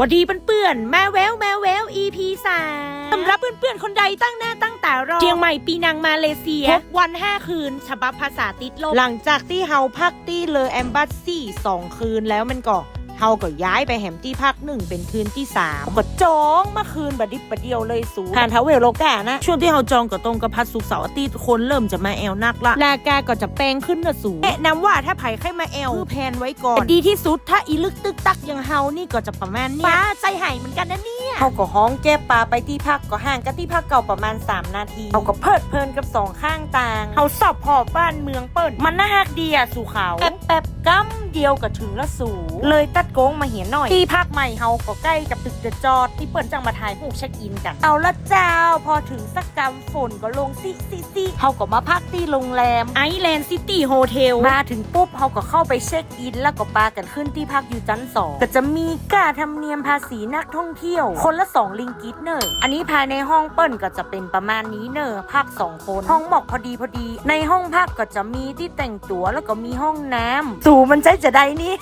หวัสดีเพื่อนๆแม่แววแม่แวว EP สามสำหรับเพื่อนๆ คนใดตั้งหน้าตั้งตารอเชียงใหม่ปีนังมาเลเซียพบวัน 5 คืน ฉบับภาษาติดลบหลังจากที่เฮาพักที่เลอแอมบัสซี่สองคืนแล้วมันก็ เฮาก็ย้ายไปแหมที่พักหนึ่งเป็นคืนที่สามก็จองมาคืนบัดดิบบัดเดียวเลยสูผ่านทาวเวลโลกานะ ช่วงที่เฮาจองก็ตรงกับพัดสุกร์เสาร์อาทิตย์คนเริ่มจะมาแอลนักละรากาก็จะแปลงขึ้นนะสูแนะนำว่าถ้าไผ่ใครมาแอลคือแพนไว้ก่อนดีที่สุดถ้าอีลึกตึกตักอย่างเฮานี่ก็จะประมาณเนี้ยป้าใจหายเหมือนกันนะเนี่ยเฮาก็ห้องแก้ปลาไปที่พักก็ห่างกันที่พักเก่าประมาณ 3 นาทีเฮาก็เพลิดเพลินกับสองข้างต่างเฮาสอบพอบ้านเมืองเปิ้นมันน่าฮักดีอะสู่เขาแป๊บแป๊บๆกัมเดียวก็ถึงละสูเลยตัดโก้งมาเหียนหน่อย ที่พักใหม่เฮาก็ใกล้กับตึกเดอะจอด ที่เปิ้นจังมาถ่ายรูปเช็คอินกัน เอาละเจ้า พอถึงสักกำฝนก็ลงซิซิซิเฮาก็มาพักที่โรงแรมไอแลนด์ซิตี้โฮเทลมาถึงปุ๊บเฮาก็เข้าไปเช็คอิน แล้วก็ปากันขึ้นที่พักอยู่ชั้นสองก็จะมีค่าธรรมเนียมภาษีนักท่องเที่ยว คนละ 2 ลิงกิตเนอะอันนี้ภายในห้องเปิ้นก็จะเป็นประมาณนี้เนอะพักสองคน ห้องหมอกพอดีพอดี ในห้องพักก็จะมีที่แต่งตัวแล้วก็มีห้องน้ำสูมันใจจะได้นี่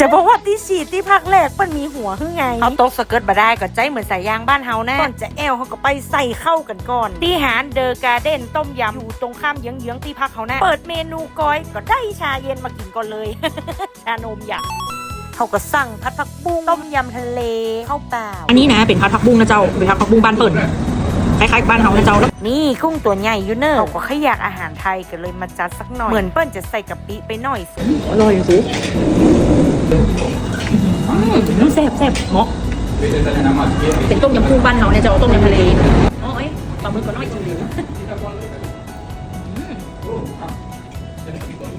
จะบอกว่าที่ฉีดที่พักแรกมันมีหัวคือไงเอาโต๊ะสเกิร์ตมาได้ก็ใจเหมือนสายยางบ้านเฮาแน่ก่อนจะแอลเขาก็ไปใส่เข้ากันก่อนที่หารเดอการ์เด้นต้มยำอยู่ตรงข้ามเยื้องๆที่พักเขาแน่เปิดเมนูก้อยก็ได้ชาเย็นมากินก่อนเลย ชานมอยากเขาก็สั่งพัดผักบุ้งต้มยำทะเลข้าวเปล่าอันนี้นะเป็นพัดผักบุ้งนะเจ้าเป็นพัดผักบุ้งบ้านเปิ่นคล้ายๆบ้านเฮานะเจ้าแล้วนี่กุ้งตัวใหญ่อยู่เนอะเขาก็ขยากอาหารไทยกันเลยมาจัดสักหน่อย เหมือนเปิ้ลจะใส่กะปิไปหน่อยสิอร่อยสิ แซ่บแซ่บเหมาะเป็นต้มยำกุ้งบ้านเราเนี่ยเอาต้มยำทะเลโอ้ยปลาหมึกก็น้อยจริ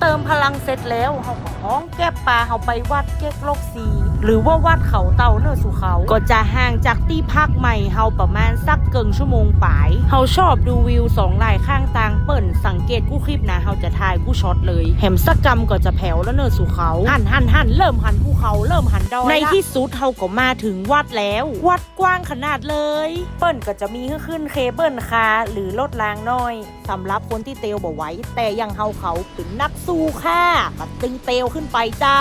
เติมพลังเสร็จแล้วเขาห้องแก้ปลาเขาไปวัดเก๊กโลกสี หรือว่าวัดเขาเต่าเนอสู่เขา ก็จะห่างจากที่พักใหม่เฮาประมาณสักเกิงชั่วโมงปลายเฮาชอบดูวิวสองหลายข้างต่างเปิ่นสังเกตกู้คลิปนะเฮาจะถ่ายกู้ช็อตเลยแหมสักกรรมก็จะแผ่วแล้วเนอสู่เขาหันหันหันเริ่มหันภูเขาเริ่มหันดอยในที่สุดเฮาก็มาถึงวัดแล้ว วัดกว้างขนาดเลย เปิ้นก็จะมีขึ้นเคเบิลคาร์หรือรถรางน้อยสำหรับคนที่เตลบ่ไหว้แต่อยังเฮาเขาเป็นนักสู้ค่ะก็ตึงเตลขึ้นไปเจ้า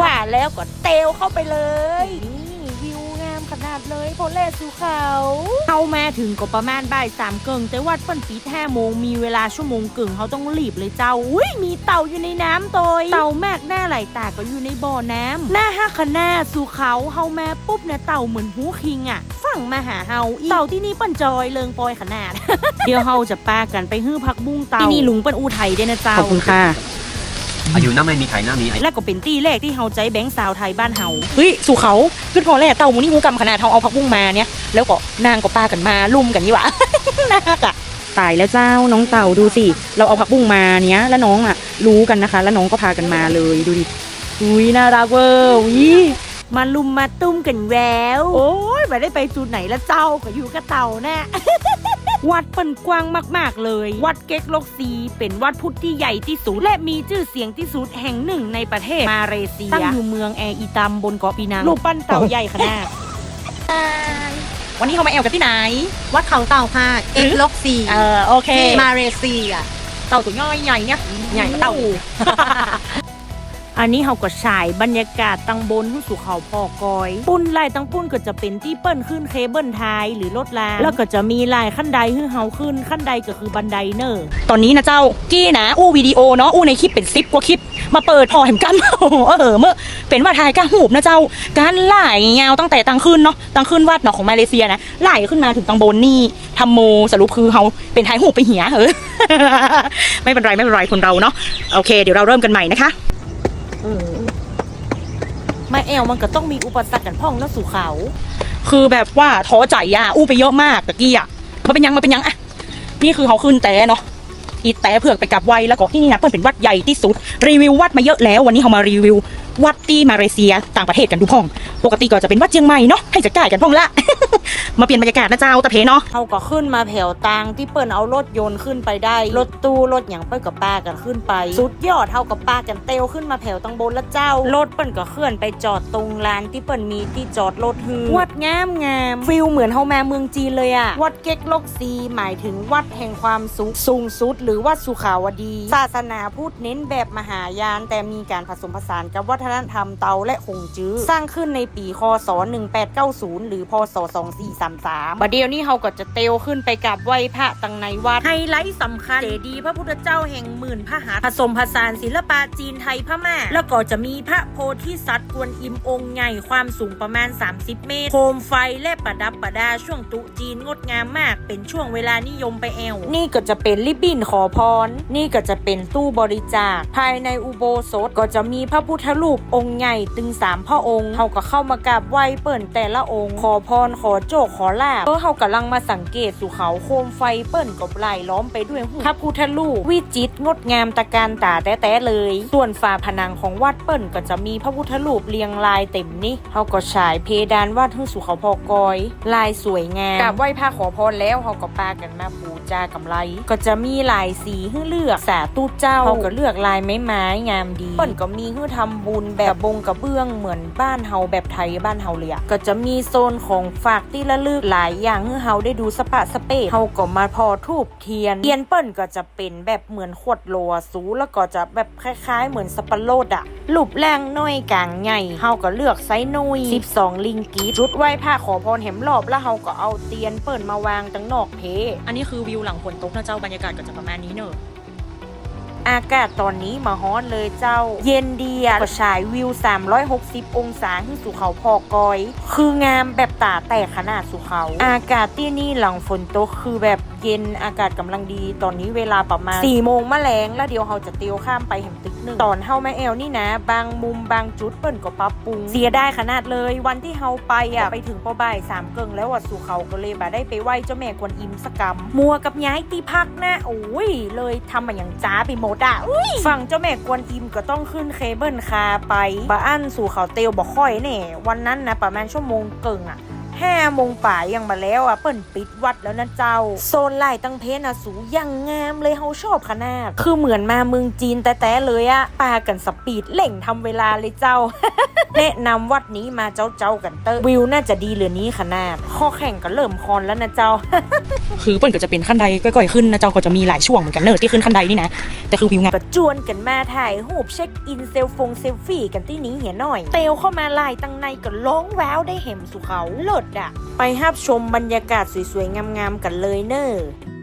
ว่าแล้วก็เตลเข้าไปเลยนี่วิวงาม ขนาดเลยพอแลสู่เขา เข้ามาถึงก็ประมาณบ่ายสามเกิงแต่วัดเปิ้นปิดห้าโมงมีเวลาชั่วโมงกึ่งเขาต้องรีบเลยเจ้า อุ้ยมีเต่าอยู่ในน้ำโตยเต่ามากหน้าไหลตาก็อยู่ในบ่อน้ำหน้าห้าขนาสู่เขาเฮามาปุ๊บเนี่ยเต่าเหมือนหูคิงอะฝั่งมาหาเฮาอีเต่าที่นี่เปิ้นจอยเลิงปอยขนาด เดี๋ยวเฮาจะปากันไปฮื้อพักบุ้งเต่าที่นี่ลุงเปิ้นอูไทยด้วยนะเจ้าขอบคุณค่ะ อายุน้าไม่มีไข่น้ามีไอ้และก็เป็นตี้แรกที่เฮาใจแบงค์สาวไทยบ้านเฮาเฮ้ยสู่เขาขึ้นพอแล่เต่าหมูนี่งูกำขนาดเฮาเอาผักบุ้งมาเนี่ยแล้วก็นางก็ปากันมาลุ่มกันนี่หวะน่ารักอะตายแล้วเจ้าน้องเต่าดูสิ เราเอาผักบุ้งมาเนี้ยแล้วน้องอะรู้กันนะคะ แล้วน้องก็พากันมาเลยดูดิอุ้ยน่ารักเวอร์อุ้ยมาลุมมาตุ้มกันแววโอ้ยไม่ได้ไปจุดไหนละเจ้าก็อยู่กับเต่าแน่ วัดเปิ่นกว้างมากๆเลย วัดเก๊กลกซีเป็นวัดพุทธที่ใหญ่ที่สุดและมีชื่อเสียงที่สุดแห่งหนึ่งในประเทศมาเลเซียตั้งอยู่เมืองแออีตัมบนเกาะปีนังรูปปั้นเต่าใหญ่ขนาดวันนี้เขามาแอลกันที่ไหน วัดเขาเต่าค่ะเอ็กล็อกซีเออโอเคที่มาเลเซียเต่าตัวย่อยใหญ่เนี่ยใหญ่กว่าเต่า อันนี้เขาก็ฉายบรรยากาศตังบนสู่เขาพอกอย ปุ้นลายตังปุ้นก็จะเป็นที่เปิ้ลขึ้นเคเบิลไทยหรือรถรางแล้วก็จะมีลายขั้นใดให้เฮาขึ้นขั้นใดก็คือบันไดเนอร์ตอนนี้นะเจ้ากี้นะ อู้วิดีโอเนาะอู้ในคลิปเป็นซิปกว่าคลิป มาเปิดพอเห็นกันเออเมื่อเป็นว่าทายกาหูบนะเจ้าการไล่ยาวตั้งแต่ตังขึ้นเนาะตังขึ้นวัดเนาะของมาเลเซียนะไล่ขึ้นมาถึงตังบนนี่ทำโมสรุปคือเขาเป็นทายหูบไปเหียเออไม่เป็นไรไม่เป็นไรคนเราเนาะโอเค เดี๋ยวเราเริ่มกันใหม่นะคะ มาแอลมันก็ต้องมีอุปสรรคกันพ่องแล้วสู่เขา คือแบบว่าท้อใจอะอู้ไปเยอะมากตะกี้อะมันเป็นยังมันเป็นยังอะนี่คือเขาขึ้นแต่เนาะอีแต่เผือกไปกับไวแล้วก็ที่นี่นะเปิดเป็นวัดใหญ่ที่สุด รีวิววัดมาเยอะแล้ว วันนี้เขามารีวิว วัดที่มาเลเซียต่างประเทศกันดูพ่อง ปกติก็จะเป็นวัดเชียงใหม่เนาะให้จะก่ายกันพ่องละ มาเปลี่ยนบรรยากาศนะเจ้าตะเพเนาะเขาก็ขึ้นมาแถวตางที่เปิ้นเอารถยนต์ขึ้นไปได้ รถตู้รถอย่างเปิ้นกับป้ากันขึ้นไป สุดยอดเท่ากับป้ากันเตลขึ้นมาแถวตังบนละเจ้ารถเปิ้นก็เคลื่อนไปจอดตรงลานที่เปิ้นมีที่จอดรถฮือวัดงามงามฟิลเหมือนเฮามาเมืองจีนเลยอะวัดเก๊กโลกซีหมายถึงวัดแห่งความสุขสูงสุด หรือวัดสุขาวดี ศาสนาพูดเน้นแบบมหายาน แต่มีการผสมผสานกับวัฒนธรรมเตาและคงจื้อสร้างขึ้นในปีคศ 1890 หรือพศ2433บัดเดียวนี้เฮาก็จะเตลขึ้นไปกับไหว้พระตังในวัดไฮไลท์สำคัญเจดีย์พระพุทธเจ้าแห่งหมื่นพระหัตถ์ผสมผสานศิลปะจีนไทยพม่า แล้วก็จะมีพระโพธิสัตว์กวนอิมองค์ใหญ่ความสูงประมาณ 30 เมตร โคมไฟและประดับประดาช่วงตรุจีนงดงามมาก เป็นช่วงเวลานิยมไปแอว นี่ก็จะเป็นลิบบินขอพร นี่ก็จะเป็นตู้บริจาค ภายในอุโบสถก็จะมีพระพุทธรูปองค์ใหญ่ตึงสามพระองค์เขาก็เข้ามากราบไหว้เปิ่นแต่ละองค์ ขอพรขอโจกขอลาบเออเขากำลังมาสังเกตสู่เขาโคมไฟเปิ่นก็ไหลล้อมไปด้วยหูพระพุทธรูปวิจิตรงดงามตะการตาแต้ๆเลย ส่วนฝาผนังของวัดเปิ่นก็จะมีพระพุทธรูปเรียงรายเต็มนี่เขาก็ฉายเพดานวาดขึ้นสู่เขาพอกอย ลายสวยงามกราบไหว้พระขอพรแล้วเขาก็ปากันมาปูจากำไร ก็จะมีหลายสีให้เลือกสาตู้เจ้าเขาก็เลือกลายไม้ไม้งามดีเปิ่นก็มีให้ทำบุญแบบบงกระเบื้องเหมือนบ้านเฮาแบบไทยบ้านเฮาเลยอะก็จะมีโซนของฝากที่ระลึกหลายอย่างให้เฮาได้ดูสปะสเปะเฮาก็มาพอทูบเทียนเทียนเปิ้นก็จะเป็นแบบเหมือนขวดโลอะสูแล้วก็จะแบบคล้ายๆ เหมือนสปาโรดอะรูปแรงน้อยกลางใหญ่เฮาก็เลือกไซส์น้อย12 ลิงกีจุดไหว้พระขอพรแหมรอบแล้วเฮาก็เอาเตียนเปิ้นมาวางตั้งนอกเพ อันนี้คือวิวหลังฝนตกนะเจ้าบรรยากาศก็จะประมาณนี้เนอะอากาศตอนนี้มาฮ้อนเลยเจ้า เย็นดีอะก็ฉายวิว 360 องศาขึ้นสู่เขาพอกอย คืองามแบบ ตาแตกขนาดสู่เขาอากาศที่นี่หลังฝนตกคือแบบเย็นอากาศกำลังดี ตอนนี้เวลาประมาณ4โมงมะแรงแล้วเดี๋ยวเราจะเตียวข้ามไปเห็มตึกหนึ่งตอนเฮามาแอลนี่นะ บางมุมบางจุดเปิ้นก็ปรับปรุง เสียได้ขนาดเลย วันที่เฮาไปอะไปถึงปอบ่ายสามเกิงแล้วอะสู่เขาก็เลยบ่ได้ไปไหว้เจ้าแม่กวนอิมสกรรมมัวกับย้ายที่พักนะโอ้ยเลยทำมาอย่างจ้าไปหมดอะฝั่งเจ้าแม่กวนอิมก็ต้องขึ้นเคเบิลคาร์ไปบาอันสู่เขาเตียวบอกค่อยแน่วันนั้นนะประมาณชั่วโมงเกิงอะ ห้าโมงป่ายยังมาแล้วอะเปิ้นปิดวัดแล้วนะเจ้า โซนไล่ตั้งเพนอะสูยังงามเลยเฮาชอบขนาด คือเหมือนมาเมืองจีนแต่แต่ๆเลยอะปากันสปีดเล่งทำเวลาเลยเจ้า แนะนำวัดนี้มาเจ้าเจ้าๆกันเตอร์วิวน่าจะดีเหลือนี้ขนาดข้อแข่งก็เริ่มคอนแล้วนะเจ้า คือเปิ้นก็จะเป็นขั้นใดก้อยๆขึ้นนะเจ้าก็จะมีหลายช่วงเหมือนกันเนอะที่ขึ้นขั้นใดนี่นะแต่คือวิวงามก็จวนกันมาถ่ายรูปเช็คอินเซลฟงเซลฟี่กันที่นี้เหียหน่อย เตลเข้ามาลายตั้งในก็ร้องแววได้เห็มสุเขาเลิศอะไปฮับชมบรรยากาศสวยๆ งามๆ กันเลยเนอะ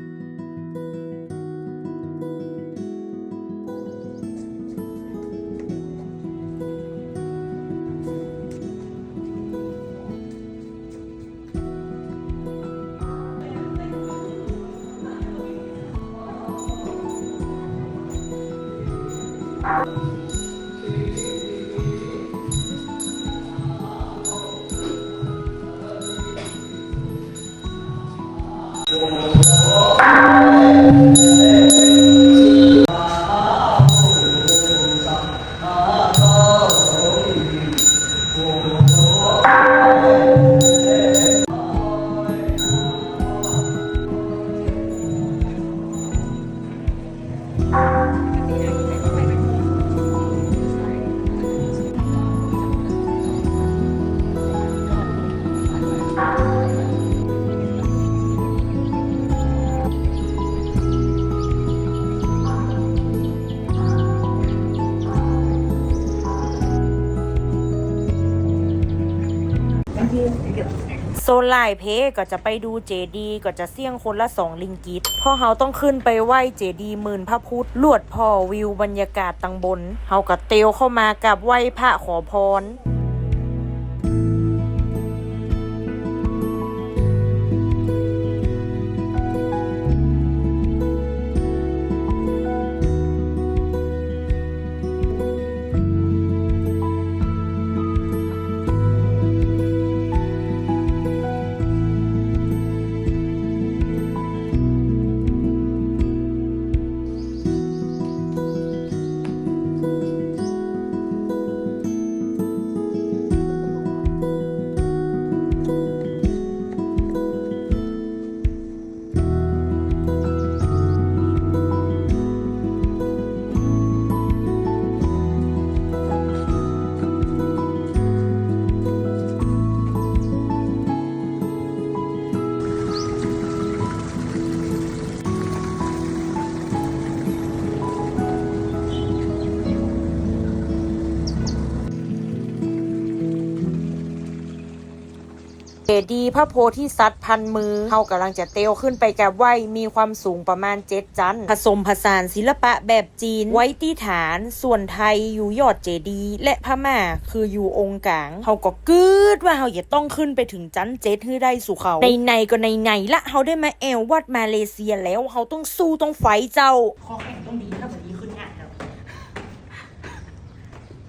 โซนไลาเพก็จะไปดูเจดีย์ก็จะเสี่ยงคนละสองลิงกิตพอเฮาต้องขึ้นไปไหว้เจดีย์หมื่นพระพุทธลวดพอวิวบรรยากาศตังบน เฮาก็เตลเข้ามากับไหว้พระขอพร เจดีย์พระโพธิสัตว์พันมือเขากำลังจะเตียวขึ้นไปกับไหวมีความสูงประมาณเจ็ดจันทร์ผสมผสานศิลปะแบบจีนไว้ที่ฐาน ส่วนไทยอยู่ยอดเจดีย์และพม่าคืออยู่องค์กลางเขาก็กึดว่าเขาอย่าต้องขึ้นไปถึงจันเจ็ดให้ได้สู่เขา ในในๆก็ในในๆละเขาได้มาแอววัดมาเลเซียแล้วเขาต้องสู้ต้องไฟท์เจ้าคอแข็งต้องดีถ้าแบบนี้ขึ้นงานครับ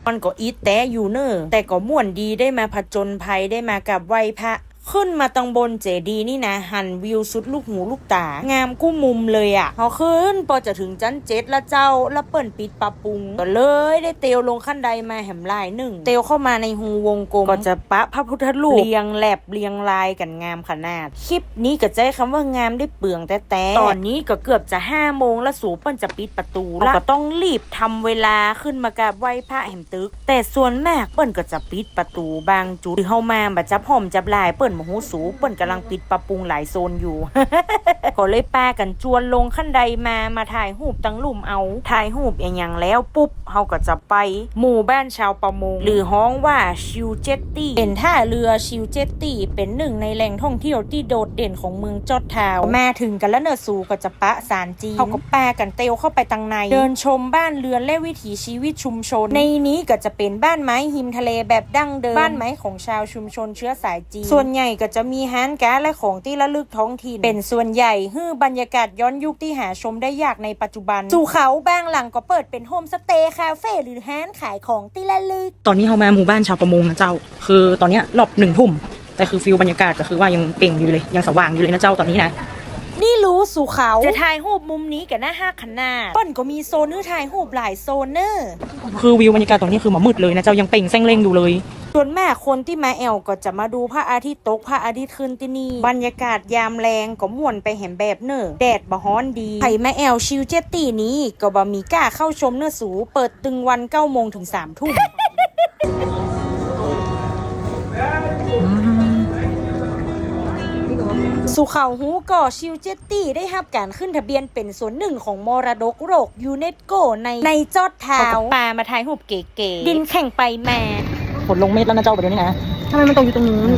มันก็อีแต่อยู่เนอะแต่ก็ม่วนดีได้มาผจญภัยได้มากับไหวพระ ขึ้นมาตังบนเจดีนี่นะ หันวิวสุดลูกหูลูกตา งามกู้มุมเลยอะ่ะพอขึ้นพอจะถึงจันเจ็ดละเจ้าแล้วเปิ่นปิดปรับปรุงก็เลยได้เตียวลงขั้นใดมาแหมลายหนึ่ง เตียวเข้ามาในหูวงกลม ก็จะปะพระพุทธรูปเรียงแหลบเรียงลายกันงามขนาด คลิปนี้ก็ใจคำว่างามได้เปลืองแต่แต่ตอนนี้ก็เกือบจะห้าโมงแล้วสูเปิ้นจะปิดประตูแล้วก็ต้องรีบทำเวลาขึ้นมากราบไหว้พระแหมตึก แต่ส่วนมากเปิ้นก็จะปิดประตูบางจุดที่เข้ามาบัดจับหอมจับลายเปิ้นโมโหสูเปิ้นกำลังปิดปรับปรุงหลายโซนอยู่ ก็เลยป้ากันจวนลงขั้นใดมามาถ่ายรูปตั้งลุ่มเอา ถ่ายรูปอย่างอย่างแล้วปุ๊บเฮาก็จะไป หมู่บ้านชาวประมง หรือฮ้องว่าชิวเจตตี้เป็นท่าเรือชิวเจตตี้เป็นหนึ่งในแหล่งท่องเที่ยวที่โดดเด่นของเมืองจอดทาวมาถึงกันแล้วเนอสูก็จะปะสารจีนเขาก็ป้ากันเตวเข้าไปตังใน เดินชมบ้านเรือนและวิถีชีวิตชุมชน ในนี้ก็จะเป็นบ้านไม้หิมทะเลแบบดั้งเดิมบ้านไม้ของชาวชุมชนเชื้อสายจีนส่วนใหญ่ก็จะมีฮานการ์ดและของที่ระลึกท้องถิ่น เป็นส่วนใหญ่ฮื้อบรรยากาศย้อนยุคที่หาชมได้ยากในปัจจุบัน สู่เขาบางหลังก็เปิดเป็นโฮมสเตย์คาเฟ่หรือฮานขายของที่ระลึก ตอนนี้เขามาหมู่บ้านชาวประมงนะเจ้า คือตอนนี้ยรอบหนึ่งทุ่มแต่คือฟิลบรรยากาศก็คือว่ายังเปล่งอยู่เลยยังสว่างอยู่เลยนะเจ้าตอนนี้นะ นี่รู้สู่เขา จะถ่ายรูปมุมนี้กับหน้าห้าขนาดเปิ้นก็มีโซนนื้ถ่ายรูปหลายโซนเนอร์คือวิวบรรยากาศตอนนี้คือหมามืดเลยนะเจ้ายังเปล่งแซงเล่งอยู่เลยส่วนแม่คนที่มาแอลก็จะมาดูพระอาทิตย์ตกพระอาทิตย์ขึ้นที่นี่ บรรยากาศยามแรงก็ม่วนไปแหมแบบเนอแดดบ่ฮ้อนดีไผ่มาแอลชิวเจตตี้นี้ก็บ่มีกล้าเข้าชมเนื้อสู เปิดตึงวันเก้าโมงถึงสามทุ่ม สุเขาฮูก่อชิวเจตตี้ได้รับการขึ้นทะเบียนเป็นส่วนหนึ่งของมรดกโลกยูเนสโกในในจอดทาวน์ปลามาถ่ายรูปเก๋ๆดินแข่งไปมาฝนลงเม็ดแล้วนะเจ้าประเดี๋ยวนี้นะทำไมมันตกอยู่ตรงนู้น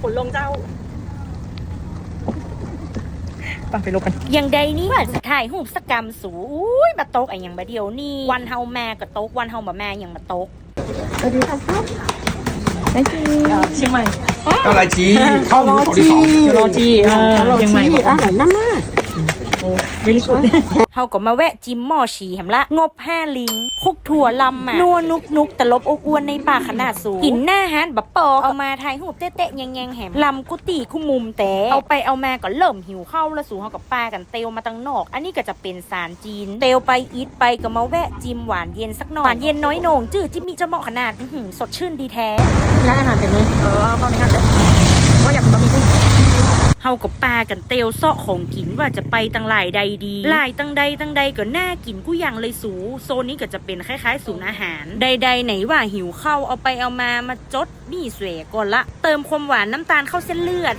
ฝนลงเจ้าปัง ไปลบกันยังใดนี้ว่าจะถ่ายหูปสกรรมสูอุ้ยมาตกไอ้ยังมาเดียวนี่ วันเฮาแม่ก็ต๊ะวันเฮาบ่แม่ยังมาต๊ะสวัสดีครับนจีเชียงใหม่กาไาจีเข้าหมูสองที่สองาลาจีเชียงใหม่อร่อยมาก เวลิสุดเฮาก็มาแวะจิมหม้อฉีแหมละ งบห้าลิงคุกถั่วลำอะนัวนุกนุกตลบอบอวนในป่าขนาดสูงกินหน้าฮานบะปอกเอามาถ่ายรูปเตะๆแยงๆแหมลำกุตีคู่มุมแต่เอาไปเอามาก็เริ่มหิวเข้าวแล้วสูเฮากับป้ากันเตลมาตั้งนอก อันนี้ก็จะเป็นสารจีน เตลไปอีทไปก็มาแวะจิมหวานเย็นสักหน่อยหวานเย็นน้อยโหน่งจื้อจิมมีจะเหมาะขนาดอื้อหือสดชื่นดีแท้ร้านอาหารเต็มเลยเออเข้าในงานเลยว่าอยากบะหมี่กุ้ง เฮากับปลากันเตียวเซาะของกินว่าจะไปตังหลายใดดี หลายตังใดตังใดก็น่ากินกูยังเลยสู โซนนี้ก็จะเป็นคล้ายๆศูนย์อาหาร ใด ๆ ไหนว่าหิวเข้าวเอาไปเอามามาจดมีเสวก่อนละ เติมความหวานน้ำตาลเข้าเส้นเลือด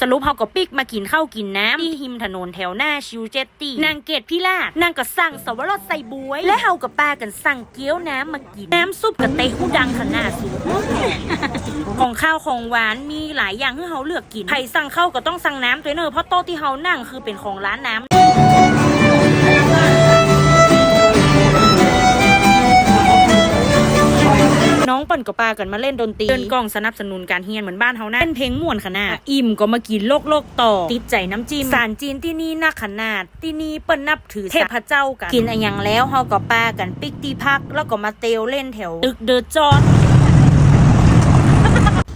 สรุปเฮาก็ปิกมากินข้าวกินน้ำที่หิมถนนแถวหน้าชิวเจตตี้นางเกตพิลาดนางก็สั่งสวรสใส่บวย และเฮากับป้ากันสั่งเกี๊ยวน้ำมากิน น้ำซุปกับเต้หูดังขนาดสูงของข้าวของหวานมีหลายอย่างให้เฮาเลือกกินใครสั่งข้าวก็ต้องสั่งน้ำตัวเนอเพราะโต๊ะที่เฮานั่งคือเป็นของร้านน้ำ น้องปั่นกับปากันมาเล่นดนตรีเดินกล้องสนับสนุนการเฮียนเหมือนบ้านเฮานะเป็นเพลงม่วนขนาดอิ่มก็มากินโลกโลกต่อติดใจน้ำจิ้มสารจีนที่นี่นักขนาด ที่นี่เปิ้นนับถือเทพเจ้ากันกินอะไรอย่างแล้วเฮาก็ปากันปิกตีพักแล้วก็มาเตลเล่นแถวตึกเดอะจอน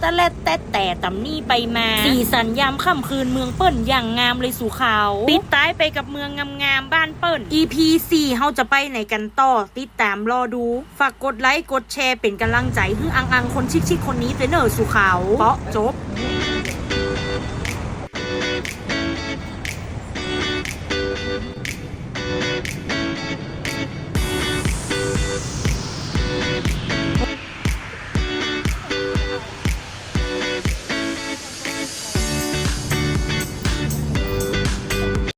ตะแลดแต่แต่ตำนี่ไปมา สีสันยามค่ำคืนเมืองเปิ้นอย่างงามเลยสู่เขาปิดท้ายไปกับเมืองงามๆบ้านเปิ้น EP 4เฮาจะไปไหนกันต่อ ติดตามรอดู ฝากกดไลค์กดแชร์เป็นกำลังใจให้อังอังคนชิคๆคนนี้เตเนอร์สู่เขาเพราะจบ